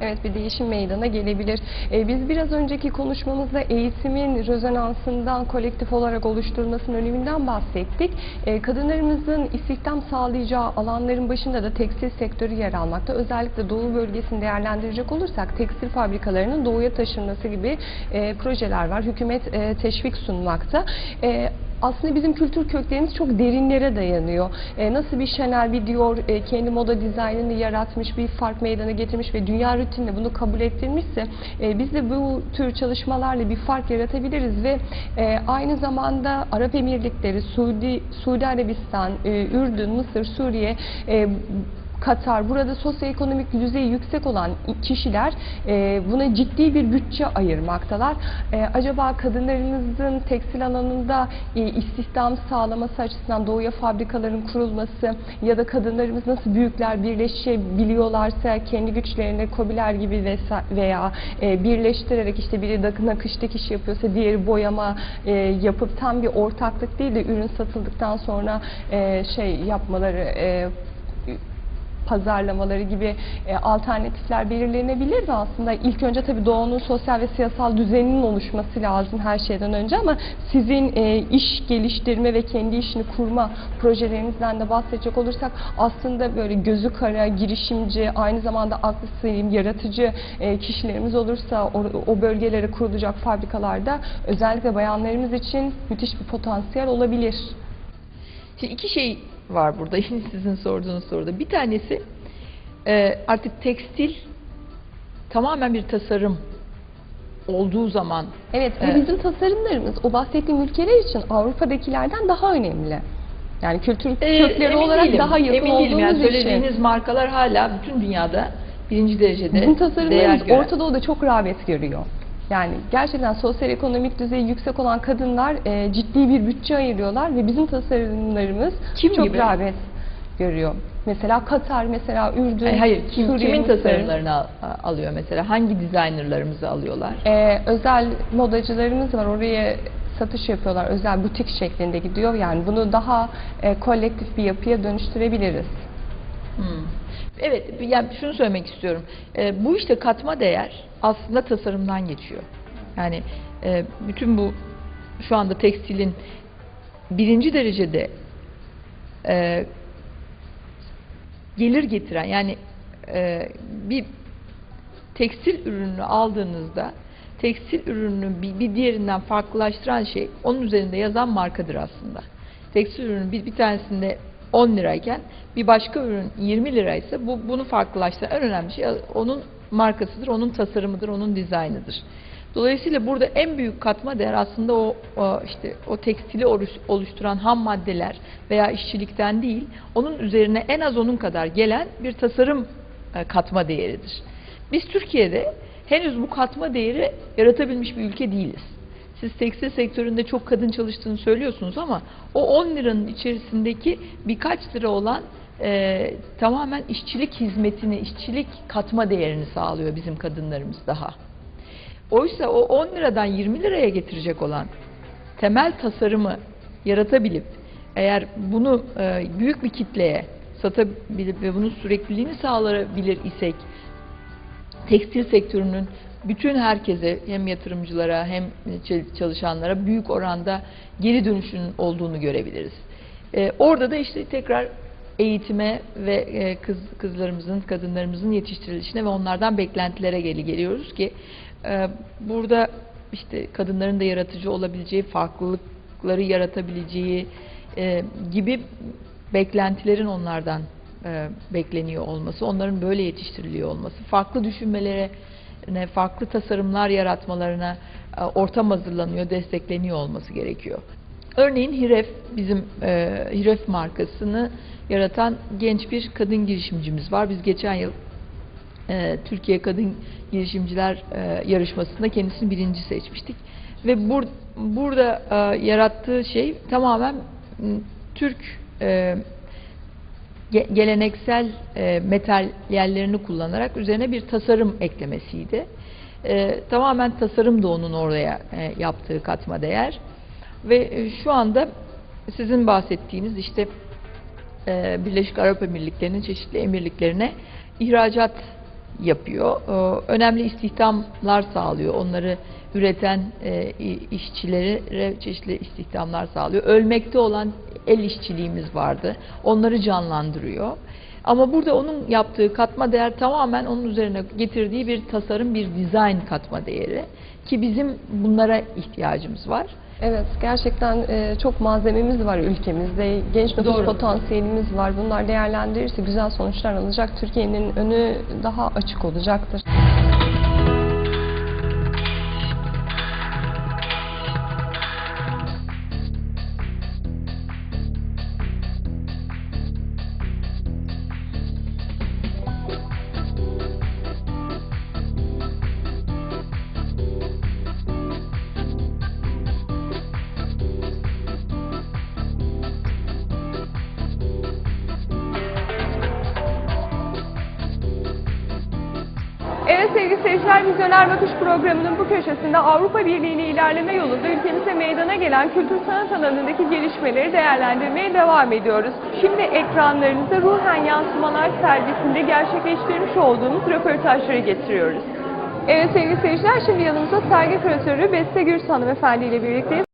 Evet. Bir değişim meydana gelebilir. Ee, biz biraz önceki konuşmamızda eğitimin rezonansından kolektif olarak oluşturulmasının öneminden bahsettik. Ee, kadınlarımızın istihdam sağlayacağı alanların başında da tekstil sektörü yer almakta. Özellikle Doğu bölgesini değerlendirecek olursak tekstil fabrikalarının doğuya taşınması gibi e, projeler var. Hükümet e, teşvik sunmakta. E, aslında bizim kültür köklerimiz çok derinlere dayanıyor. E, nasıl bir Chanel, bir Dior e, kendi moda dizaynını yaratmış, bir fark meydana getirmiş ve dünya rutinine bunu kabul ettirmişse e, biz de bu tür çalışmalarla bir fark yaratabiliriz ve e, aynı zamanda Arap Emirlikleri, Suudi, Suudi Arabistan, e, Ürdün, Mısır, Suriye e, Katar, burada sosyoekonomik düzeyi yüksek olan kişiler e, buna ciddi bir bütçe ayırmaktalar. E, acaba kadınlarımızın tekstil alanında e, istihdam sağlaması açısından doğuya fabrikaların kurulması ya da kadınlarımız nasıl büyükler birleşebiliyorlarsa kendi güçlerini kobiler gibi veya e, birleştirerek işte biri nakış dikiş yapıyorsa diğeri boyama e, yapıp tam bir ortaklık değil de ürün satıldıktan sonra e, şey yapmaları e, pazarlamaları gibi e, alternatifler belirlenebilir mi aslında? İlk önce tabii doğunun sosyal ve siyasal düzeninin oluşması lazım her şeyden önce ama sizin e, iş geliştirme ve kendi işini kurma projelerinizden de bahsedecek olursak aslında böyle gözü kara, girişimci, aynı zamanda aklı selim, yaratıcı e, kişilerimiz olursa o, o bölgelere kurulacak fabrikalarda özellikle bayanlarımız için müthiş bir potansiyel olabilir. Şimdi iki şey var burada yine sizin sorduğunuz soruda. Bir tanesi e, artık tekstil tamamen bir tasarım olduğu zaman Evet ve Evet. bizim tasarımlarımız o bahsettiğim ülkeler için Avrupa'dakilerden daha önemli. Yani kültür e, kökleri olarak değilim, daha yakın emin değilim yani olduğumuz için. söylediğiniz markalar hala bütün dünyada birinci derecede Bizim tasarımlarımız. Orta Doğu'da çok rağbet görüyor. Yani gerçekten sosyal ekonomik düzeyi yüksek olan kadınlar e, ciddi bir bütçe ayırıyorlar ve bizim tasarımlarımız Kim çok gibi? rağbet görüyor. Mesela Katar, mesela Ürdün, Hayır, hayır kim, Suriye, kimin tasarımlarını al- alıyor mesela? Hangi dizaynerlarımızı alıyorlar? Ee, özel modacılarımız var. Oraya satış yapıyorlar. Özel butik şeklinde gidiyor. Yani bunu daha e, kolektif bir yapıya dönüştürebiliriz. Hmm. Evet, yani şunu söylemek istiyorum. Ee, bu işte katma değer aslında tasarımdan geçiyor. Yani e, bütün bu şu anda tekstilin birinci derecede e, gelir getiren yani e, bir tekstil ürünü aldığınızda tekstil ürününü bir, bir diğerinden farklılaştıran şey onun üzerinde yazan markadır aslında. Tekstil ürünü bir, bir tanesinde 10 lirayken bir başka ürün 20 liraysa bu bunu farklılaştıran en önemli şey onun markasıdır, onun tasarımıdır, onun dizaynıdır. Dolayısıyla burada en büyük katma değer aslında o, o işte o tekstili oluşturan ham maddeler veya işçilikten değil, onun üzerine en az onun kadar gelen bir tasarım e, katma değeridir. Biz Türkiye'de henüz bu katma değeri yaratabilmiş bir ülke değiliz. Siz tekstil sektöründe çok kadın çalıştığını söylüyorsunuz ama o 10 liranın içerisindeki birkaç lira olan e, tamamen işçilik hizmetini, işçilik katma değerini sağlıyor bizim kadınlarımız daha. Oysa o 10 liradan 20 liraya getirecek olan temel tasarımı yaratabilip eğer bunu e, büyük bir kitleye satabilip ve bunun sürekliliğini sağlayabilir isek tekstil sektörünün bütün herkese hem yatırımcılara hem ç- çalışanlara büyük oranda geri dönüşünün olduğunu görebiliriz. Ee, orada da işte tekrar eğitime ve e, kız kızlarımızın, kadınlarımızın yetiştirilişine ve onlardan beklentilere geli geliyoruz ki e, burada işte kadınların da yaratıcı olabileceği, farklılıkları yaratabileceği e, gibi beklentilerin onlardan e, bekleniyor olması, onların böyle yetiştiriliyor olması, farklı düşünmelere, ne farklı tasarımlar yaratmalarına e, ortam hazırlanıyor, destekleniyor olması gerekiyor. Örneğin Hiref, bizim e, Hiref markasını yaratan genç bir kadın girişimcimiz var. Biz geçen yıl e, Türkiye Kadın Girişimciler e, yarışmasında kendisini birinci seçmiştik. Ve bur- burada e, yarattığı şey tamamen Türk e, ge- geleneksel e, materyallerini kullanarak üzerine bir tasarım eklemesiydi. E, tamamen tasarım da onun oraya e, yaptığı katma değer. Ve e, şu anda sizin bahsettiğiniz işte e, Birleşik Arap Emirlikleri'nin çeşitli emirliklerine ihracat yapıyor. Ee, Önemli istihdamlar sağlıyor. Onları üreten e, işçilere çeşitli istihdamlar sağlıyor. Ölmekte olan el işçiliğimiz vardı. Onları canlandırıyor. Ama burada onun yaptığı katma değer tamamen onun üzerine getirdiği bir tasarım, bir dizayn katma değeri. Ki bizim bunlara ihtiyacımız var. Evet, gerçekten e, çok malzememiz var ülkemizde. Genç nüfus Doğru. potansiyelimiz var. Bunlar değerlendirirse güzel sonuçlar alacak. Türkiye'nin önü daha açık olacaktır. Sevgili seyirciler, Vizyoner Bakış programının bu köşesinde Avrupa Birliği'ne ilerleme yolunda ülkemize meydana gelen kültür sanat alanındaki gelişmeleri değerlendirmeye devam ediyoruz. Şimdi ekranlarınıza Ruhen Yansımalar sergisinde gerçekleştirmiş olduğumuz röportajları getiriyoruz. Evet sevgili seyirciler, şimdi yanımızda sergi küratörü Beste Gürs hanımefendi ile birlikteyiz.